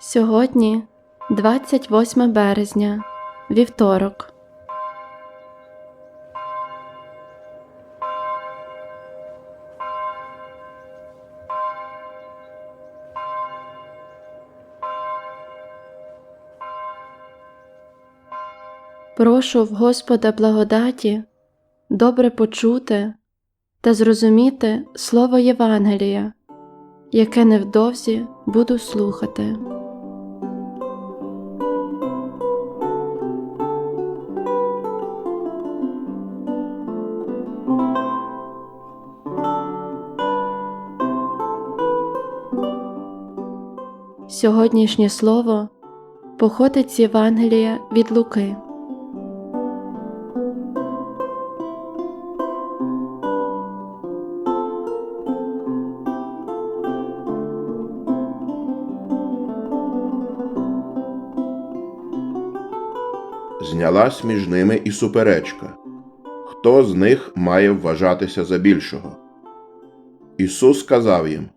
Сьогодні 28 березня, вівторок. Прошу в Господа благодаті добре почути та зрозуміти Слово Євангелія, яке невдовзі буду слухати. Сьогоднішнє слово походить з Євангелія від Луки. Знялась між ними і суперечка. Хто з них має вважатися за більшого? Ісус сказав їм: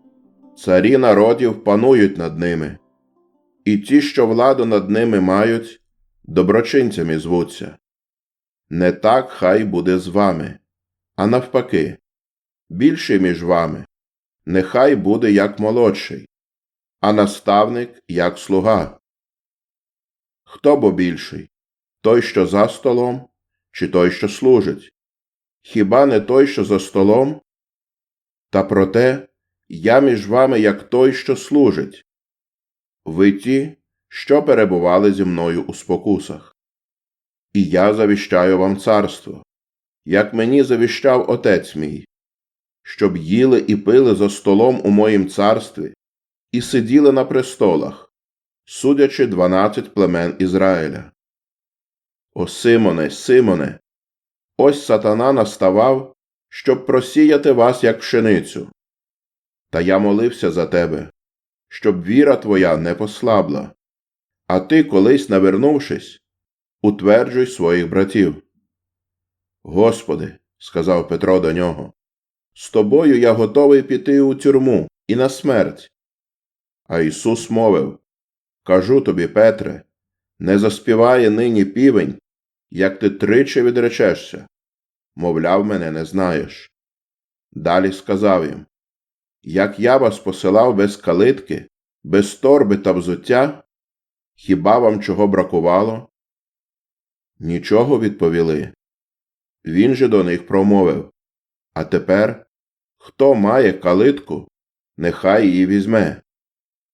Царі народів панують над ними, і ті, що владу над ними мають, доброчинцями звуться. Не так хай буде з вами, а навпаки, більший між вами, нехай буде як молодший, а наставник як слуга. Хто бо більший? той, що за столом, чи той, що служить? Хіба не той, що за столом? Та проте я між вами як той, що служить. Ви ті, що перебували зі мною у спокусах. І я завіщаю вам царство, як мені завіщав отець мій, щоб їли і пили за столом у моїм царстві і сиділи на престолах, судячи дванадцять племен Ізраїля. О Симоне, Симоне, ось сатана наставав, щоб просіяти вас, як пшеницю. Та я молився за тебе, щоб віра твоя не послабла, а ти, колись навернувшись, утверджуй своїх братів. Господи, сказав Петро до нього, з тобою я готовий піти у тюрму і на смерть. А Ісус мовив Кажу тобі, Петре, не заспіває нині півень, як ти тричі відречешся, мовляв, мене не знаєш. Далі сказав їм Як я вас посилав без калитки, без торби та взуття, хіба вам чого бракувало? Нічого відповіли. Він же до них промовив А тепер, хто має калитку, нехай її візьме.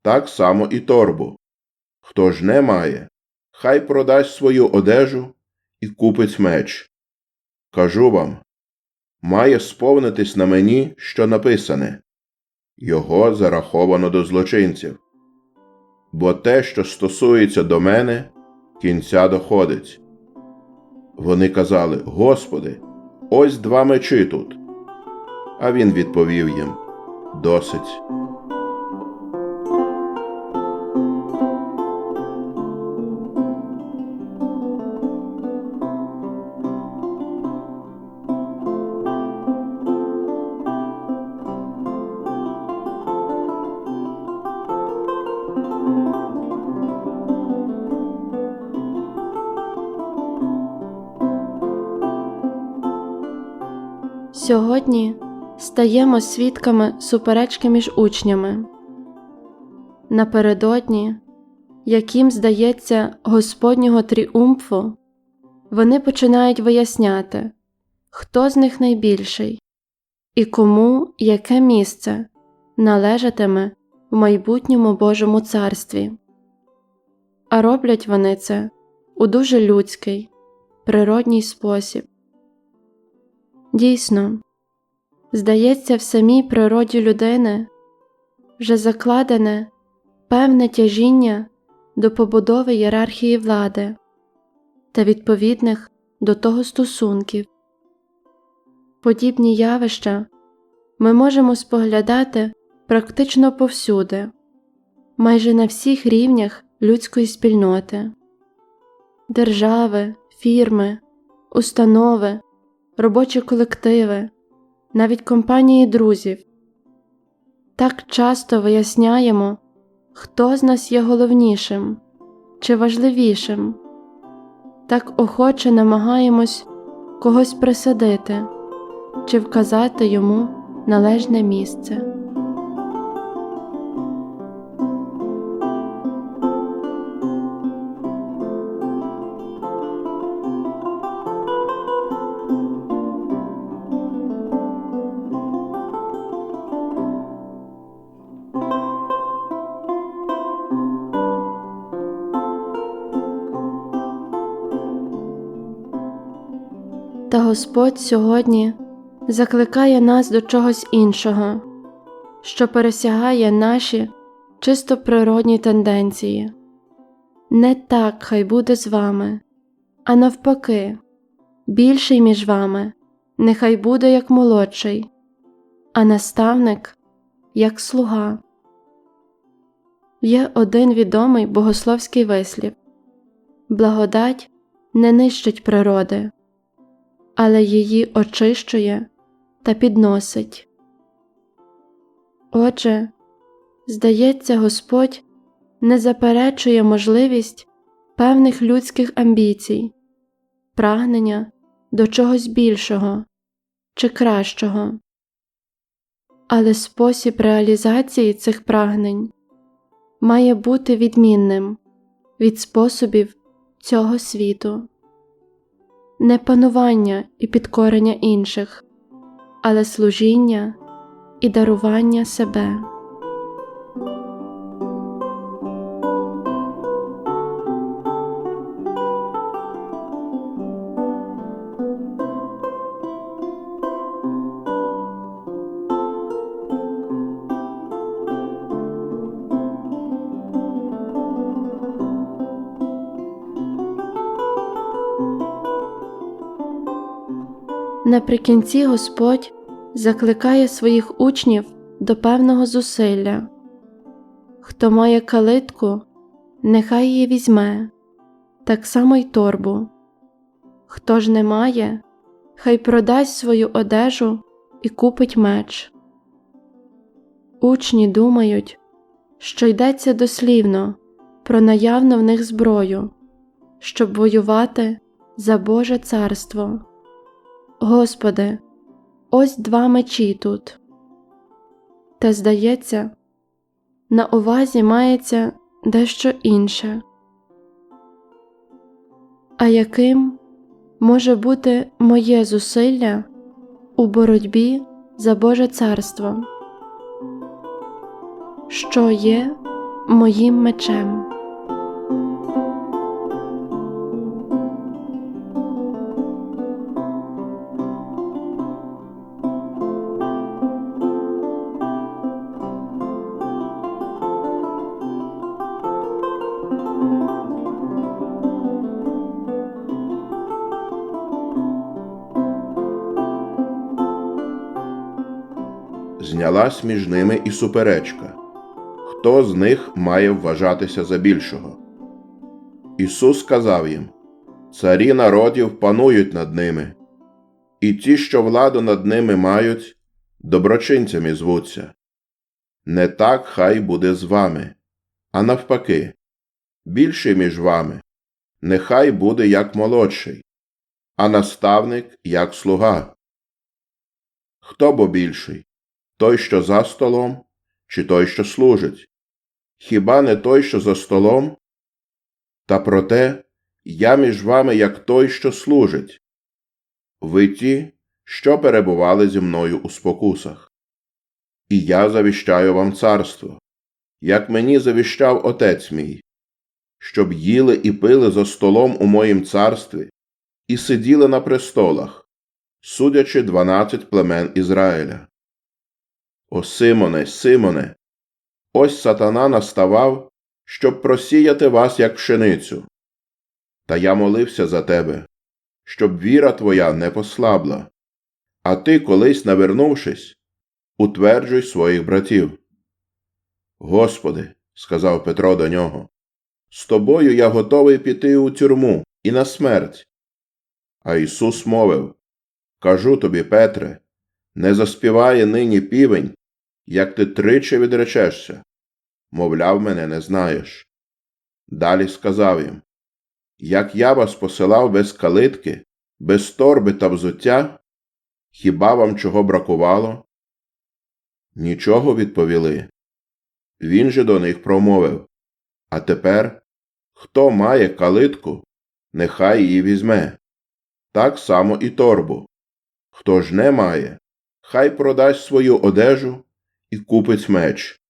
Так само і торбу. Хто ж не має, хай продасть свою одежу і купить меч. Кажу вам має сповнитись на мені, що написане його зараховано до злочинців. Бо те, що стосується до мене, кінця доходить. Вони казали Господи, ось два мечі тут. А він відповів їм Досить. Сьогодні стаємо свідками суперечки між учнями. Напередодні, яким здається Господнього тріумфу, вони починають виясняти, хто з них найбільший і кому яке місце належатиме в майбутньому Божому царстві. А роблять вони це у дуже людський, природній спосіб. Дійсно, здається, в самій природі людини вже закладене певне тяжіння до побудови ієрархії влади та відповідних до того стосунків. Подібні явища ми можемо споглядати практично повсюди, майже на всіх рівнях людської спільноти, держави, фірми, установи робочі колективи, навіть компанії друзів. Так часто виясняємо, хто з нас є головнішим чи важливішим. Так охоче намагаємось когось присадити чи вказати йому належне місце. Та Господь сьогодні закликає нас до чогось іншого, що пересягає наші чисто природні тенденції. Не так хай буде з вами, а навпаки, більший між вами нехай буде як молодший, а наставник як слуга. Є один відомий богословський вислів Благодать не нищить природи але її очищує та підносить. Отже, здається, Господь не заперечує можливість певних людських амбіцій, прагнення до чогось більшого чи кращого, але спосіб реалізації цих прагнень має бути відмінним від способів цього світу не панування і підкорення інших, але служіння і дарування себе. Наприкінці Господь закликає своїх учнів до певного зусилля. Хто має калитку, нехай її візьме, так само й торбу. Хто ж не має, хай продасть свою одежу і купить меч. Учні думають, що йдеться дослівно про наявну в них зброю, щоб воювати за Боже царство. Господи, ось два мечі тут. Та, здається, на увазі мається дещо інше. А яким може бути моє зусилля у боротьбі за Боже царство? Що є моїм мечем? Знялась між ними і суперечка. Хто з них має вважатися за більшого? Ісус сказав їм Царі народів панують над ними, і ті, що владу над ними мають, доброчинцями звуться. Не так хай буде з вами, а навпаки, більший між вами, нехай буде як молодший, а наставник як слуга. Хто бо більший? Той, що за столом, чи той, що служить? Хіба не той, що за столом? Та проте я між вами як той, що служить. Ви ті, що перебували зі мною у спокусах. І я завіщаю вам царство, як мені завіщав отець мій, щоб їли і пили за столом у моїм царстві і сиділи на престолах, судячи дванадцять племен Ізраїля. О Симоне, Симоне, ось сатана наставав, щоб просіяти вас, як пшеницю. Та я молився за тебе, щоб віра твоя не послабла, а ти, колись навернувшись, утверджуй своїх братів. Господи, сказав Петро до нього, з тобою я готовий піти у тюрму і на смерть. А Ісус мовив Кажу тобі, Петре, не заспіває нині півень, як ти тричі відречешся. мовляв, мене не знаєш. Далі сказав їм Як я вас посилав без калитки, без торби та взуття, хіба вам чого бракувало? Нічого відповіли. Він же до них промовив А тепер, хто має калитку, нехай її візьме. Так само і торбу. Хто ж не має, хай продасть свою одежу і купить меч.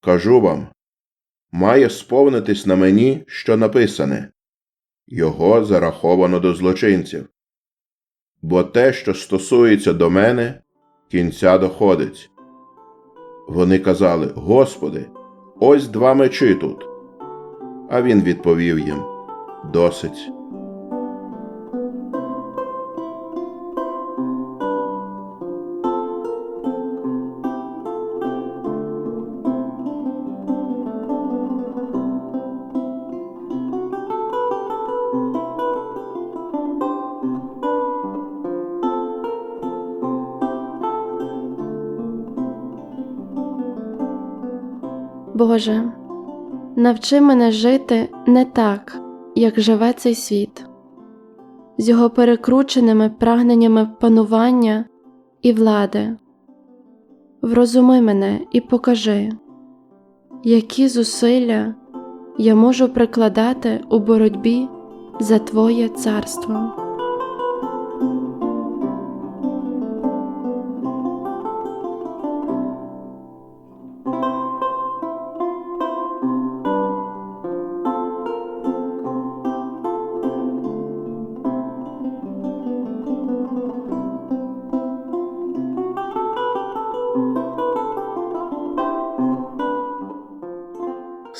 Кажу вам, має сповнитись на мені, що написане його зараховано до злочинців. Бо те, що стосується до мене, кінця доходить. Вони казали Господи, ось два мечі тут. А він відповів їм Досить. Боже, навчи мене жити не так, як живе цей світ, з його перекрученими прагненнями панування і влади. Врозуми мене і покажи, які зусилля я можу прикладати у боротьбі за Твоє царство.